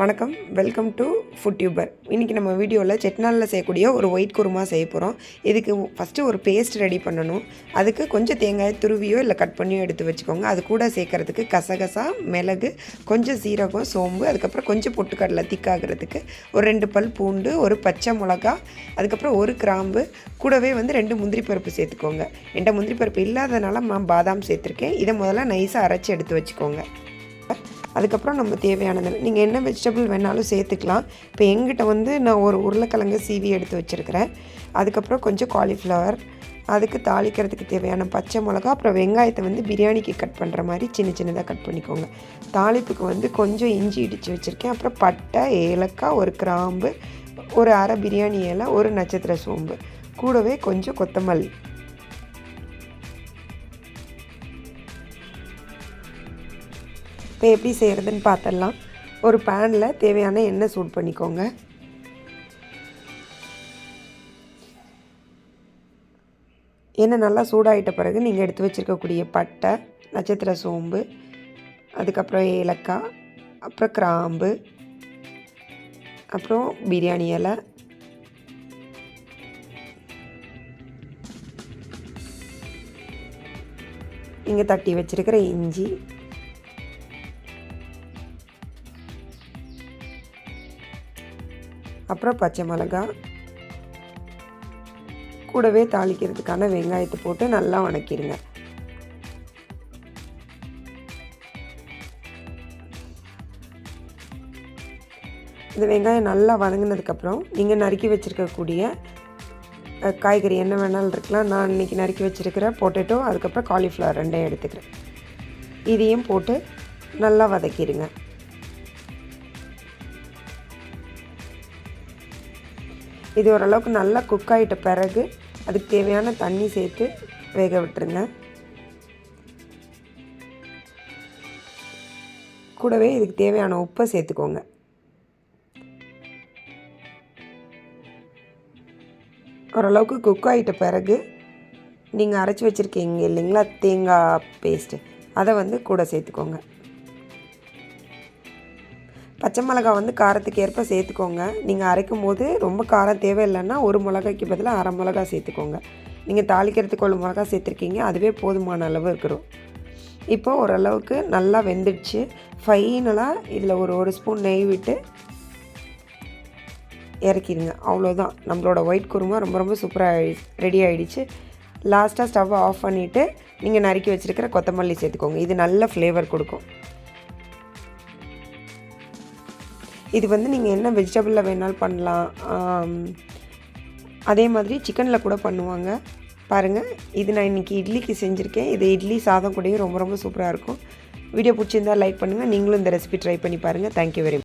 வணக்கம். Welcome to food tuber இன்றைக்கி நம்ம வீடியோவில் செட்நாளில் செய்யக்கூடிய ஒரு ஒயிட் குருமா செய்ய போகிறோம் இதுக்கு ஃபஸ்ட்டு ஒரு பேஸ்ட் ரெடி பண்ணணும். அதுக்கு கொஞ்சம் தேங்காய் துருவியோ இல்லை கட் பண்ணியோ எடுத்து வச்சுக்கோங்க. அது கூட சேர்க்கறதுக்கு கசகசா மிளகு கொஞ்சம் சீரகம் சோம்பு அதுக்கப்புறம் கொஞ்சம் பொட்டுக்கடலை திக்காகிறதுக்கு ஒரு ரெண்டு பல் பூண்டு ஒரு பச்சை மிளகா அதுக்கப்புறம் ஒரு கிராம்பு கூடவே வந்து ரெண்டு முந்திரி பருப்பு சேர்த்துக்கோங்க. என்கிட்ட முந்திரி பருப்பு இல்லாதனால நான் பாதாம் சேர்த்துருக்கேன். இதை முதல்ல நைஸாக அரைச்சி எடுத்து வச்சுக்கோங்க. அதுக்கப்புறம் நம்ம தேவையானது நீங்கள் என்ன வெஜிடபிள் வேணாலும் சேர்த்துக்கலாம். இப்போ எங்கிட்ட வந்து நான் ஒரு உருளைக்கிழங்கு சீவி எடுத்து வச்சுருக்கிறேன். அதுக்கப்புறம் கொஞ்சம் காலிஃப்ளவர் அதுக்கு தாளிக்கிறதுக்கு தேவையான பச்சை மிளகா அப்புறம் வெங்காயத்தை வந்து பிரியாணிக்கு கட் பண்ணுற மாதிரி சின்ன சின்னதாக கட் பண்ணிக்கோங்க. தாளிப்புக்கு வந்து கொஞ்சம் இஞ்சி இடித்து வச்சுருக்கேன். அப்புறம் பட்டை ஏலக்காய் ஒரு கிராம்பு ஒரு அரை பிரியாணி இலை ஒரு நட்சத்திர சோம்பு. கூடவே கொஞ்சம் கொத்தமல்லி. இப்போ எப்படி செய்கிறதுன்னு பார்த்துடலாம். ஒரு பேனில் தேவையான எண்ணெய் சூட் பண்ணிக்கோங்க. எண்ணெய் நல்லா சூடாகிட்ட பிறகு நீங்கள் எடுத்து வச்சுருக்கக்கூடிய பட்டை நட்சத்திர சோம்பு அதுக்கப்புறம் ஏலக்காய் அப்புறம் கிராம்பு அப்புறம் பிரியாணி இலை. நீங்கள் தட்டி வச்சுருக்கிற இஞ்சி அப்புறம் பச்சை மிளகா. கூடவே தாளிக்கிறதுக்கான வெங்காயத்தை போட்டு நல்லா வணக்கிடுங்க இந்த வெங்காயம் நல்லா வதங்கினதுக்கப்புறம் நீங்கள் நறுக்கி வச்சுருக்கக்கூடிய காய்கறி என்ன வேணாலும் இருக்கலாம். நான் இன்றைக்கி நறுக்கி வச்சுருக்கிற பொட்டேட்டோ அதுக்கப்புறம் காலிஃப்ளவர் ரெண்டையும் எடுத்துக்கிறேன். இதையும் போட்டு நல்லா வதக்கிடுங்க இது ஓரளவுக்கு நல்லா குக் ஆகிட்ட பிறகு அதுக்கு தேவையான தண்ணி சேர்த்து வேக விட்டுருங்க. கூடவே இதுக்கு தேவையான உப்பை சேர்த்துக்கோங்க. ஓரளவுக்கு குக் ஆகிட்ட பிறகு நீங்கள் அரைச்சி வச்சுருக்கீங்க இல்லைங்களா தேங்காய் பேஸ்ட்டு அதை வந்து கூட சேர்த்துக்கோங்க. பச்சை மிளகா வந்து காரத்துக்கு ஏற்ப சேர்த்துக்கோங்க. நீங்கள் அரைக்கும் போது ரொம்ப காரம் தேவையில்லைன்னா ஒரு மிளகாய்க்கு பதிலாக அரை மிளகா சேர்த்துக்கோங்க. நீங்கள் தாளிக்கிறதுக்கு ஒரு மிளகா சேர்த்துருக்கீங்க அதுவே போதுமான அளவு இருக்கிறோம் இப்போ ஓரளவுக்கு நல்லா வெந்துடுச்சு. ஃபைனலாக இதில் ஒரு ஒரு ஸ்பூன் நெய் விட்டு இறக்கிடுங்க. அவ்வளோதான் நம்மளோட ஒயிட் குருமா ரொம்ப ரொம்ப சூப்பராக ரெடி ஆகிடுச்சு லாஸ்ட்டாக ஸ்டவ்வை ஆஃப் பண்ணிவிட்டு நீங்கள் நறுக்கி வச்சுருக்கிற கொத்தமல்லி சேர்த்துக்கோங்க. இது நல்ல ஃப்ளேவர் கொடுக்கும். இது வந்து நீங்கள் என்ன வெஜிடபிளில் வேணாலும் பண்ணலாம். அதே மாதிரி சிக்கனில் கூட பண்ணுவாங்க. பாருங்கள் இது நான் இன்றைக்கி இட்லிக்கு செஞ்சுருக்கேன். இது இட்லி சாதம் கூடயும் ரொம்ப ரொம்ப சூப்பராக இருக்கும். வீடியோ பிடிச்சிருந்தால் லைக் பண்ணுங்கள் நீங்களும் இந்த ரெசிபி ட்ரை பண்ணி பாருங்கள் தேங்க்யூ வெரி மச்